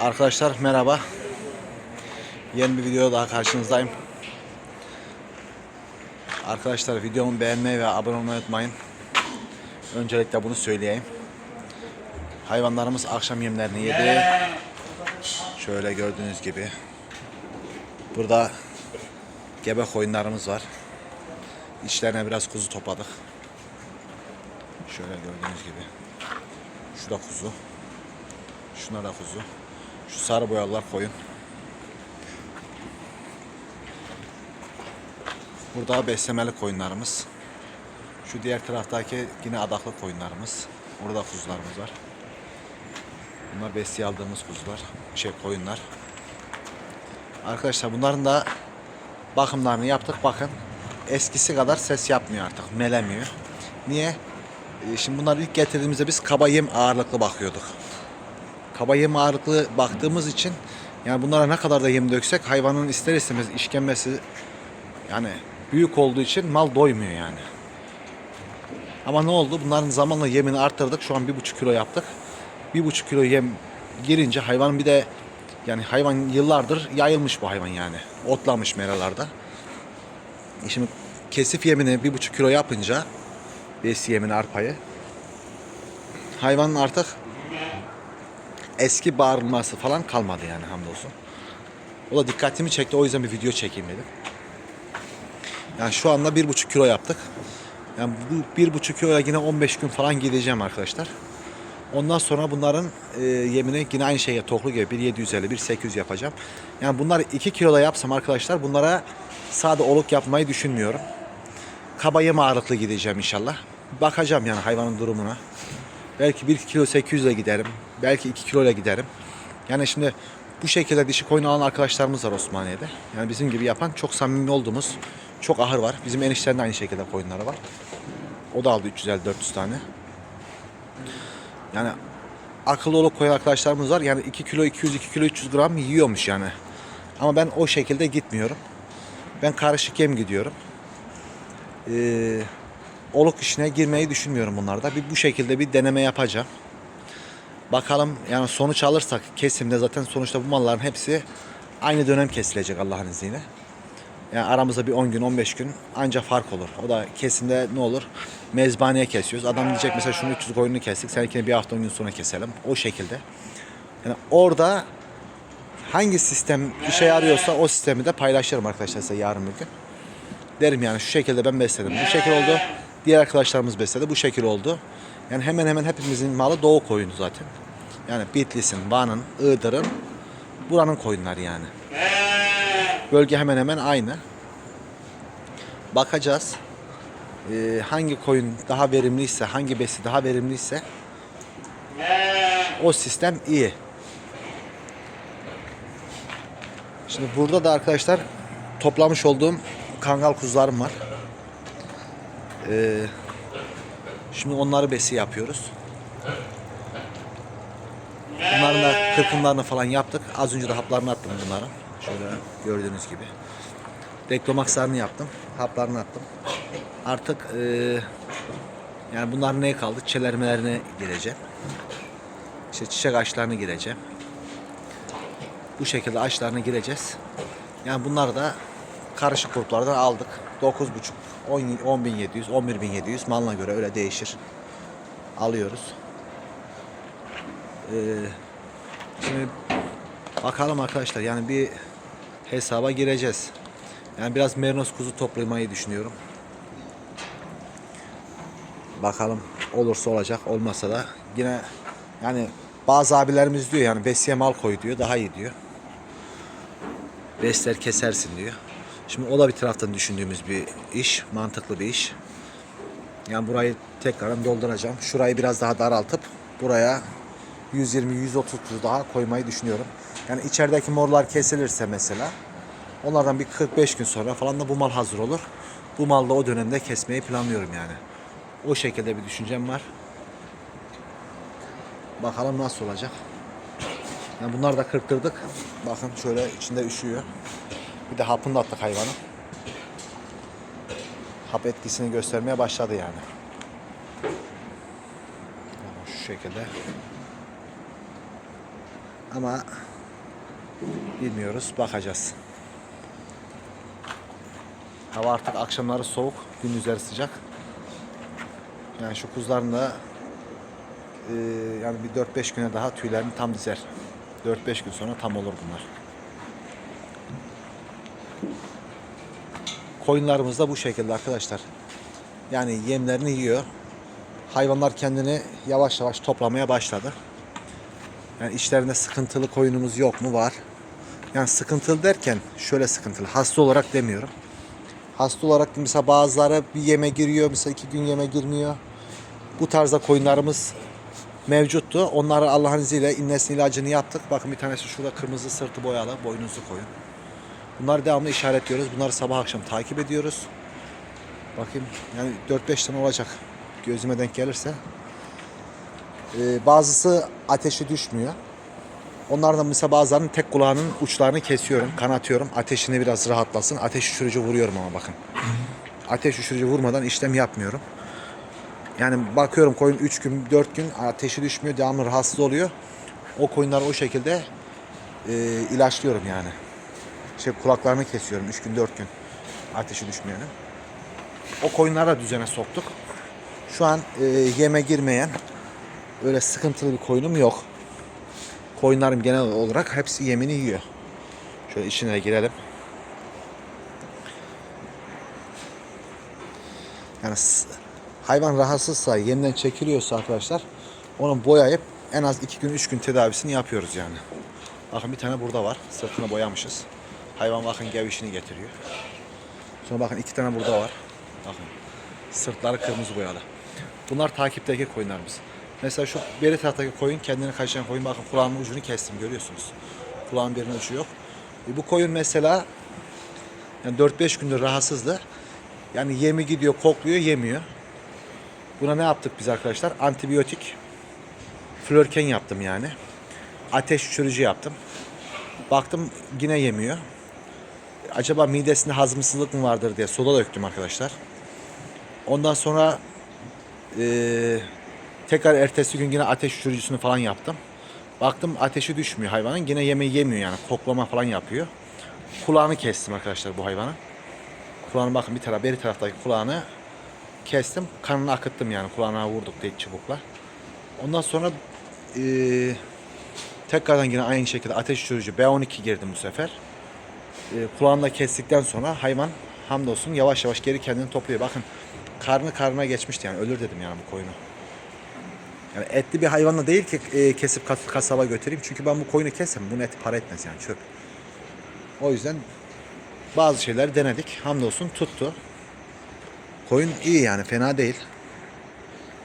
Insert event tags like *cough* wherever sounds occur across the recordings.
Arkadaşlar merhaba. Yeni bir video daha karşınızdayım. Arkadaşlar videomu beğenmeyi ve abone olmayı unutmayın. Öncelikle bunu söyleyeyim. Hayvanlarımız akşam yemlerini yedi. Şöyle gördüğünüz gibi. Burada gebe koyunlarımız var. İçlerine biraz kuzu topladık. Şöyle gördüğünüz gibi. Şu da kuzu. Şunlar da kuzu. Şu sarı boyalılar koyun. Burada beslemeli koyunlarımız. Şu diğer taraftaki yine adaklı koyunlarımız. Orada kuzularımız var. Bunlar besliye aldığımız kuzular. Şey koyunlar. Arkadaşlar bunların da bakımlarını yaptık. Bakın eskisi kadar ses yapmıyor artık. Melemiyor. Niye? Ee, Şimdi bunları ilk getirdiğimizde biz kaba yem ağırlıklı bakıyorduk. Kaba yem ağırlıklı baktığımız için yani bunlara ne kadar da yem döksek hayvanın ister istemez işkembesi yani büyük olduğu için mal doymuyor yani. Ama ne oldu? Bunların zamanla yemini arttırdık. Şu an bir buçuk kilo yaptık. Bir buçuk kilo yem girince hayvanın bir de yani hayvan yıllardır yayılmış bu hayvan yani. Otlamış meralarda. E Şimdi kesif yemini bir buçuk kilo yapınca besi yemini arpayı hayvanın artık eski bağırması falan kalmadı yani hamdolsun. O da dikkatimi çekti. O yüzden bir video çekeyim dedim. Yani şu anda bir buçuk kilo yaptık. Yani bu bir buçuk kiloya yine 15 gün falan gideceğim arkadaşlar. Ondan sonra bunların e, yemini yine aynı şeye toklu gibi 1750, 1800 yapacağım. Yani bunları 2 kiloda yapsam arkadaşlar bunlara sade oluk yapmayı düşünmüyorum. Kaba yem ağırlıklı gideceğim inşallah. Bakacağım yani hayvanın durumuna. Belki 1 kilo 800 ile giderim. Belki 2 kilo ile giderim. Yani şimdi bu şekilde dişi koyun alan arkadaşlarımız var Osmaniye'de. Yani bizim gibi yapan çok samimi olduğumuz çok ahır var. Bizim enişlerin de aynı şekilde koyunları var. O da aldı 350-400 tane. Yani akıllı olup koyan arkadaşlarımız var. Yani 2 kilo 200 2 kilo 300 gram yiyormuş yani. Ama ben o şekilde gitmiyorum. Ben karışık yem gidiyorum. Ee, oluk işine girmeyi düşünmüyorum bunlarda. Bir bu şekilde bir deneme yapacağım. Bakalım yani sonuç alırsak kesimde zaten sonuçta bu malların hepsi aynı dönem kesilecek Allah'ın izniyle. Yani aramızda bir 10 gün 15 gün ancak fark olur. O da kesimde ne olur? Mezbaneye kesiyoruz. Adam diyecek mesela şunu 300 koyunu kestik. Seninkini bir hafta 10 gün sonra keselim. O şekilde. Yani orada hangi sistem işe yarıyorsa o sistemi de paylaşırım arkadaşlar size yarın bir gün. Derim yani şu şekilde ben besledim. Bu şekil oldu. Diğer arkadaşlarımız besledi. Bu şekil oldu. Yani hemen hemen hepimizin malı doğu koyunu zaten. Yani Bitlis'in, Van'ın, Iğdır'ın buranın koyunları yani. Bölge hemen hemen aynı. Bakacağız. Ee, hangi koyun daha verimliyse, hangi besi daha verimliyse o sistem iyi. Şimdi burada da arkadaşlar toplamış olduğum kangal kuzularım var. Ee, şimdi onları besi yapıyoruz. Bunların da kırpımlarını falan yaptık. Az önce de haplarını attım bunların. Şöyle gördüğünüz gibi. Deklomakslarını yaptım. Haplarını attım. Artık e, yani bunlar ne kaldı? Çelermelerine gireceğim. İşte çiçek ağaçlarına gireceğim. Bu şekilde ağaçlarına gireceğiz. Yani bunları da karışık gruplardan aldık. 9,5, 10 10.700, 11.700 malına göre öyle değişir. Alıyoruz. Ee, şimdi bakalım arkadaşlar yani bir hesaba gireceğiz. Yani biraz merinos kuzu toplamayı düşünüyorum. Bakalım olursa olacak olmasa da yine yani bazı abilerimiz diyor yani besiye mal koy diyor daha iyi diyor. Besler kesersin diyor. Şimdi o da bir taraftan düşündüğümüz bir iş, mantıklı bir iş. Yani burayı tekrardan dolduracağım. Şurayı biraz daha daraltıp buraya 120-130 kuzu daha koymayı düşünüyorum. Yani içerideki morlar kesilirse mesela onlardan bir 45 gün sonra falan da bu mal hazır olur. Bu malı da o dönemde kesmeyi planlıyorum yani. O şekilde bir düşüncem var. Bakalım nasıl olacak. Yani bunları da kırptırdık. Bakın şöyle içinde üşüyor. Bir de hapını da attık hayvanın. Hap etkisini göstermeye başladı yani. Şu şekilde. Ama bilmiyoruz. Bakacağız. Hava artık akşamları soğuk, gündüzleri sıcak. Yani şu kuzuların da e, yani bir 4-5 güne daha tüylerini tam dizer. 4-5 gün sonra tam olur bunlar. Koyunlarımız da bu şekilde arkadaşlar. Yani yemlerini yiyor. Hayvanlar kendini yavaş yavaş toplamaya başladı. Yani içlerinde sıkıntılı koyunumuz yok mu? Var. Yani sıkıntılı derken şöyle sıkıntılı. Hasta olarak demiyorum. Hasta olarak mesela bazıları bir yeme giriyor. Mesela iki gün yeme girmiyor. Bu tarzda koyunlarımız mevcuttu. Onları Allah'ın izniyle innesin ilacını yaptık. Bakın bir tanesi şurada kırmızı sırtı boyalı boynuzlu koyun. Bunları devamlı işaretliyoruz. Bunları sabah akşam takip ediyoruz. Bakayım yani 4-5 tane olacak. Gözüme denk gelirse. Ee, bazısı ateşi düşmüyor. Onlardan mesela bazılarının tek kulağının uçlarını kesiyorum, kanatıyorum. Ateşini biraz rahatlasın. Ateş düşürücü vuruyorum ama bakın. Ateş düşürücü vurmadan işlem yapmıyorum. Yani bakıyorum koyun 3 gün 4 gün ateşi düşmüyor devamlı rahatsız oluyor. O koyunları o şekilde e, ilaçlıyorum yani. Şey kulaklarını kesiyorum 3 gün 4 gün ateşi düşmeyene. O koyunları da düzene soktuk. Şu an e, yeme girmeyen öyle sıkıntılı bir koyunum yok. Koyunlarım genel olarak hepsi yemini yiyor. Şöyle içine girelim. Yani hayvan rahatsızsa, yemden çekiliyorsa arkadaşlar onu boyayıp en az 2 gün 3 gün tedavisini yapıyoruz yani. Bakın bir tane burada var. Sırtını boyamışız. Hayvan bakın gevişini getiriyor. Sonra bakın iki tane burada var. Bakın. Sırtları kırmızı boyalı. Bunlar takipteki koyunlarımız. Mesela şu beri taraftaki koyun kendini kaçıran koyun bakın kulağının ucunu kestim görüyorsunuz. Kulağın birinin ucu yok. E bu koyun mesela yani 4-5 gündür rahatsızdı. Yani yemi gidiyor, kokluyor, yemiyor. Buna ne yaptık biz arkadaşlar? Antibiyotik flörken yaptım yani. Ateş düşürücü yaptım. Baktım yine yemiyor. Acaba midesinde hazımsızlık mı vardır diye soda döktüm arkadaşlar. Ondan sonra eee, tekrar ertesi gün yine ateş düşürücüsünü falan yaptım. Baktım ateşi düşmüyor hayvanın. Yine yemeği yemiyor yani. Koklama falan yapıyor. Kulağını kestim arkadaşlar bu hayvanın. Kulağını bakın bir taraf, beri taraftaki kulağını kestim. Kanını akıttım yani. Kulağına vurduk tek çubukla. Ondan sonra eee, tekrardan yine aynı şekilde ateş düşürücü B12 girdim bu sefer. Eee kulağını da kestikten sonra hayvan hamdolsun yavaş yavaş geri kendini topluyor. Bakın karnı karnına geçmişti yani ölür dedim yani bu koyunu. Yani etli bir hayvanla değil ki e, kesip kas- kasaba götüreyim. Çünkü ben bu koyunu kessem bunun eti para etmez yani çöp. O yüzden bazı şeyler denedik. Hamdolsun tuttu. Koyun iyi yani fena değil.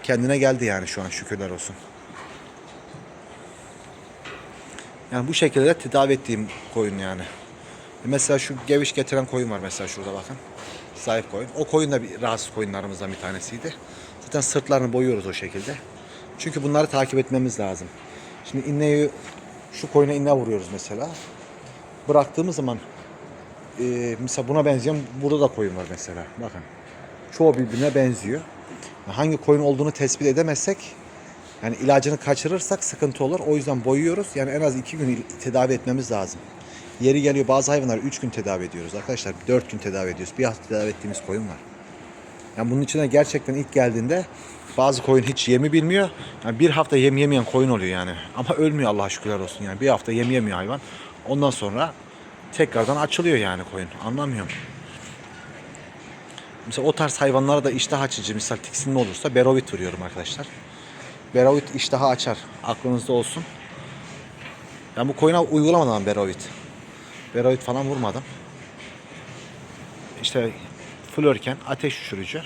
Kendine geldi yani şu an şükürler olsun. Yani bu şekilde de tedavi ettiğim koyun yani. Mesela şu geviş getiren koyun var mesela şurada bakın. Zayıf koyun. O koyun da bir rahatsız koyunlarımızdan bir tanesiydi. Zaten sırtlarını boyuyoruz o şekilde. Çünkü bunları takip etmemiz lazım. Şimdi inneyi şu koyuna inne vuruyoruz mesela. Bıraktığımız zaman e, mesela buna benzeyen burada da koyun var mesela. Bakın. Çoğu birbirine benziyor. Hangi koyun olduğunu tespit edemezsek yani ilacını kaçırırsak sıkıntı olur. O yüzden boyuyoruz. Yani en az iki gün tedavi etmemiz lazım. Yeri geliyor bazı hayvanlar 3 gün tedavi ediyoruz arkadaşlar. 4 gün tedavi ediyoruz. Bir hafta tedavi ettiğimiz koyun var. Yani bunun içine gerçekten ilk geldiğinde bazı koyun hiç yemi bilmiyor. Yani bir hafta yem yemeyen koyun oluyor yani. *laughs* Ama ölmüyor Allah'a şükürler olsun yani. Bir hafta yem yemiyor hayvan. Ondan sonra tekrardan açılıyor yani koyun. Anlamıyorum. Mesela o tarz hayvanlara da iştah açıcı misal tiksinme olursa berovit vuruyorum arkadaşlar. Berovit iştahı açar. Aklınızda olsun. Ben bu koyuna uygulamadan berovit. Berovit falan vurmadım. İşte flörken ateş düşürücü.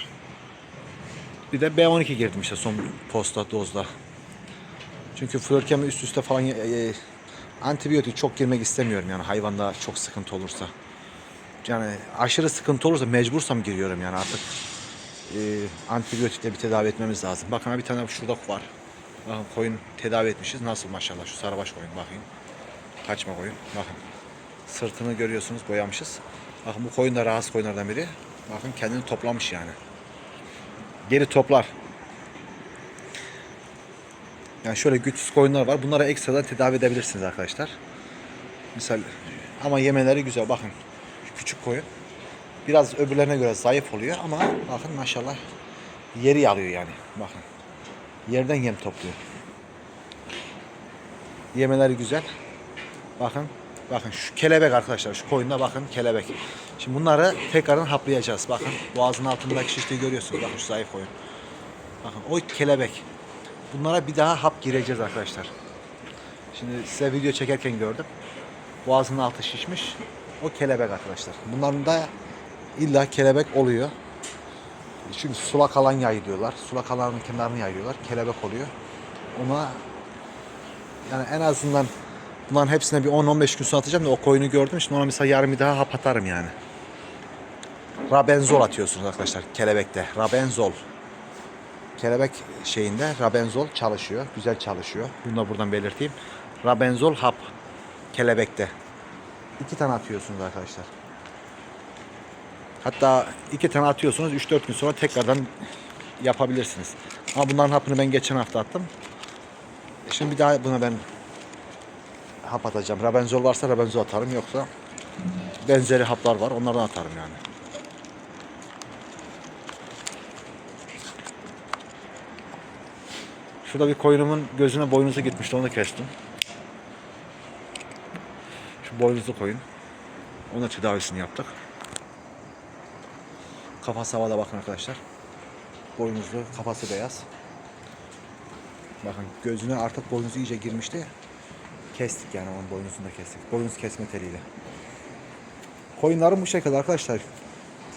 Bir de B12 girdim işte son posta dozda. Çünkü flörken üst üste falan e, e, antibiyotik çok girmek istemiyorum yani hayvanda çok sıkıntı olursa. Yani aşırı sıkıntı olursa mecbursam giriyorum yani artık e, antibiyotikle bir tedavi etmemiz lazım. Bakın bir tane şurada var. Bakın koyun tedavi etmişiz. Nasıl maşallah şu sarıbaş koyun bakayım. Kaçma koyun. Bakın. Sırtını görüyorsunuz boyamışız. Bakın bu koyun da rahatsız koyunlardan biri. Bakın kendini toplamış yani. Geri toplar. Yani şöyle güçsüz koyunlar var. Bunlara ekstradan tedavi edebilirsiniz arkadaşlar. Misal ama yemeleri güzel. Bakın küçük koyun. Biraz öbürlerine göre zayıf oluyor ama bakın maşallah yeri alıyor yani. Bakın. Yerden yem topluyor. Yemeleri güzel. Bakın. Bakın şu kelebek arkadaşlar. Şu koyunda bakın kelebek. Şimdi bunları tekrardan haplayacağız. Bakın boğazın altındaki şişliği görüyorsunuz. Bakın şu zayıf koyun. Bakın o kelebek. Bunlara bir daha hap gireceğiz arkadaşlar. Şimdi size video çekerken gördüm. Boğazının altı şişmiş. O kelebek arkadaşlar. Bunların da illa kelebek oluyor. Çünkü sulak alan yayılıyorlar. Sulak alanın kenarını yayılıyorlar. Kelebek oluyor. Ona yani en azından bunların hepsine bir 10-15 gün sonra atacağım da o koyunu gördüm. Şimdi ona mesela yarın bir daha hap atarım yani. Rabenzol atıyorsunuz arkadaşlar kelebekte. Rabenzol. Kelebek şeyinde Rabenzol çalışıyor. Güzel çalışıyor. Bunu da buradan belirteyim. Rabenzol hap kelebekte. İki tane atıyorsunuz arkadaşlar. Hatta iki tane atıyorsunuz 3-4 gün sonra tekrardan yapabilirsiniz. Ama bunların hapını ben geçen hafta attım. Şimdi bir daha buna ben hap atacağım. Rabenzol varsa Rabenzol atarım yoksa benzeri haplar var onlardan atarım yani. Şurada bir koyunumun gözüne boynuzu gitmişti onu kestim. Şu boynuzlu koyun. Ona tedavisini yaptık. Kafası havada bakın arkadaşlar. Boynuzlu, kafası beyaz. Bakın gözüne artık boynuzu iyice girmişti. Kestik yani onun boynuzunu da kestik. Boynuz kesme teliyle. Koyunların bu şekilde arkadaşlar.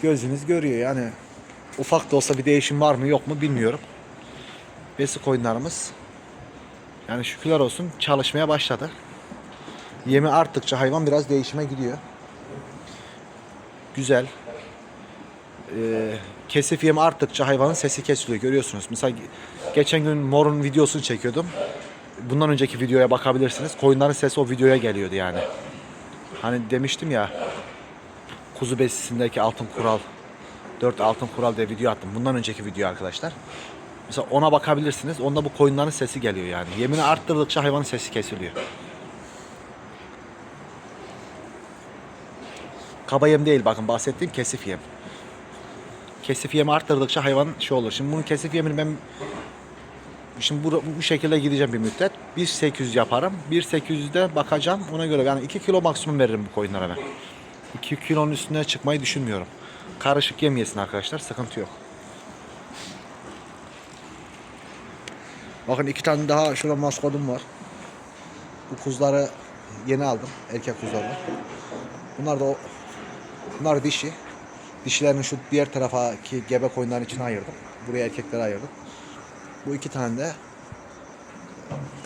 Gözünüz görüyor yani. Ufak da olsa bir değişim var mı yok mu bilmiyorum. Besi koyunlarımız yani şükürler olsun çalışmaya başladı. Yemi arttıkça hayvan biraz değişime gidiyor. Güzel. Ee, kesif yemi arttıkça hayvanın sesi kesiliyor görüyorsunuz. Mesela geçen gün morun videosunu çekiyordum. Bundan önceki videoya bakabilirsiniz. Koyunların sesi o videoya geliyordu yani. Hani demiştim ya kuzu besisindeki altın kural 4 altın kural diye video attım. Bundan önceki video arkadaşlar. Mesela ona bakabilirsiniz. Onda bu koyunların sesi geliyor yani. Yemini arttırdıkça hayvanın sesi kesiliyor. Kaba yem değil bakın bahsettiğim kesif yem. Kesif yemi arttırdıkça hayvan şey olur. Şimdi bunun kesif yemini ben şimdi bu, bu şekilde gideceğim bir müddet. 1.800 yaparım. 1.800'de bakacağım. Ona göre yani 2 kilo maksimum veririm bu koyunlara ben. 2 kilonun üstüne çıkmayı düşünmüyorum. Karışık yem yesin arkadaşlar. Sıkıntı yok. Bakın iki tane daha şurada maskodum var. Bu kuzuları yeni aldım. Erkek kuzuları. Bunlar da o bunlar dişi. Dişilerini şu diğer taraftaki gebe koyunların içine ayırdım. Buraya erkekleri ayırdım. Bu iki tane de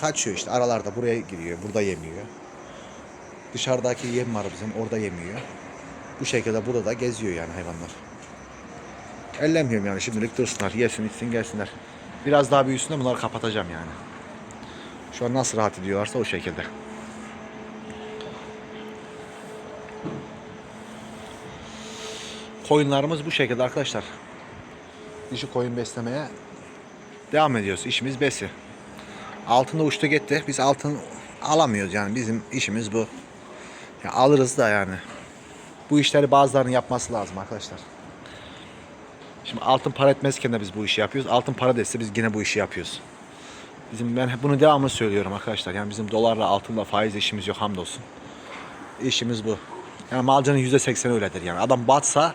kaçıyor işte aralarda buraya giriyor. Burada yemiyor. Dışarıdaki yem var bizim orada yemiyor. Bu şekilde burada da geziyor yani hayvanlar. Ellemiyorum yani şimdilik dursunlar. Yesin içsin gelsinler. Biraz daha büyüsün de bunları kapatacağım yani. Şu an nasıl rahat ediyorlarsa o şekilde. Koyunlarımız bu şekilde arkadaşlar. Dişi koyun beslemeye devam ediyoruz. İşimiz besi. Altında uçtu gitti. Biz altın alamıyoruz yani. Bizim işimiz bu. Ya alırız da yani. Bu işleri bazılarının yapması lazım arkadaşlar. Şimdi altın para etmezken de biz bu işi yapıyoruz. Altın para dese biz yine bu işi yapıyoruz. Bizim ben bunu devamlı söylüyorum arkadaşlar. Yani bizim dolarla altınla faiz işimiz yok hamdolsun. İşimiz bu. Yani malcının yüzde sekseni öyledir yani. Adam batsa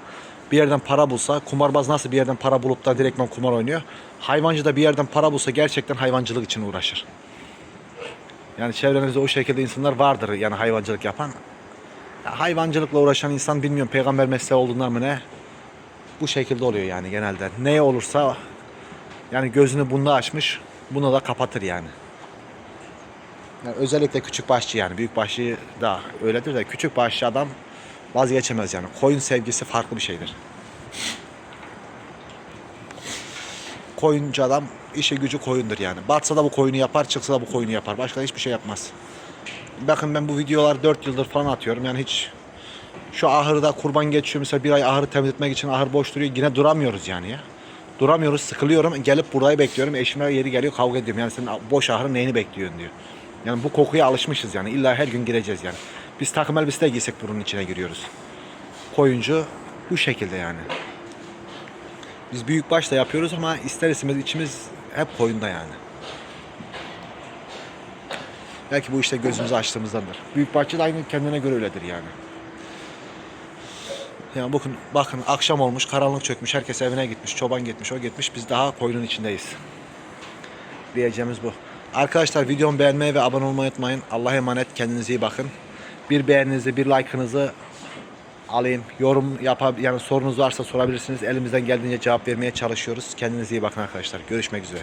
bir yerden para bulsa, kumarbaz nasıl bir yerden para bulup da direktman kumar oynuyor. Hayvancı da bir yerden para bulsa gerçekten hayvancılık için uğraşır. Yani çevrenizde o şekilde insanlar vardır yani hayvancılık yapan. Ya hayvancılıkla uğraşan insan bilmiyorum peygamber mesleği olduğundan mı ne? Bu şekilde oluyor yani genelde. Ne olursa yani gözünü bunda açmış bunu da kapatır yani. Yani özellikle küçük başçı yani büyük başçı da öyledir de küçük başçı adam vazgeçemez yani. Koyun sevgisi farklı bir şeydir. Koyuncu adam işi gücü koyundur yani. Batsa da bu koyunu yapar, çıksa da bu koyunu yapar. Başka hiçbir şey yapmaz. Bakın ben bu videoları 4 yıldır falan atıyorum. Yani hiç şu ahırda kurban geçiyor mesela bir ay ahırı temizletmek için ahır boş duruyor. Yine duramıyoruz yani ya. Duramıyoruz, sıkılıyorum. Gelip burayı bekliyorum. Eşime yeri geliyor kavga ediyorum. Yani senin boş ahırın neyini bekliyorsun diyor. Yani bu kokuya alışmışız yani. İlla her gün gireceğiz yani. Biz takım elbise de giysek bunun içine giriyoruz. Koyuncu bu şekilde yani. Biz büyük baş da yapıyoruz ama ister istemez içimiz hep koyunda yani. Belki bu işte gözümüzü açtığımızdandır. Büyük bahçe de aynı kendine göre öyledir yani. Yani bakın, bakın akşam olmuş, karanlık çökmüş, herkes evine gitmiş, çoban gitmiş, o gitmiş. Biz daha koyunun içindeyiz. Diyeceğimiz bu. Arkadaşlar videomu beğenmeyi ve abone olmayı unutmayın. Allah'a emanet, kendinize iyi bakın. Bir beğeninizi, bir like'ınızı alayım. Yorum yapab yani sorunuz varsa sorabilirsiniz. Elimizden geldiğince cevap vermeye çalışıyoruz. Kendinize iyi bakın arkadaşlar. Görüşmek üzere.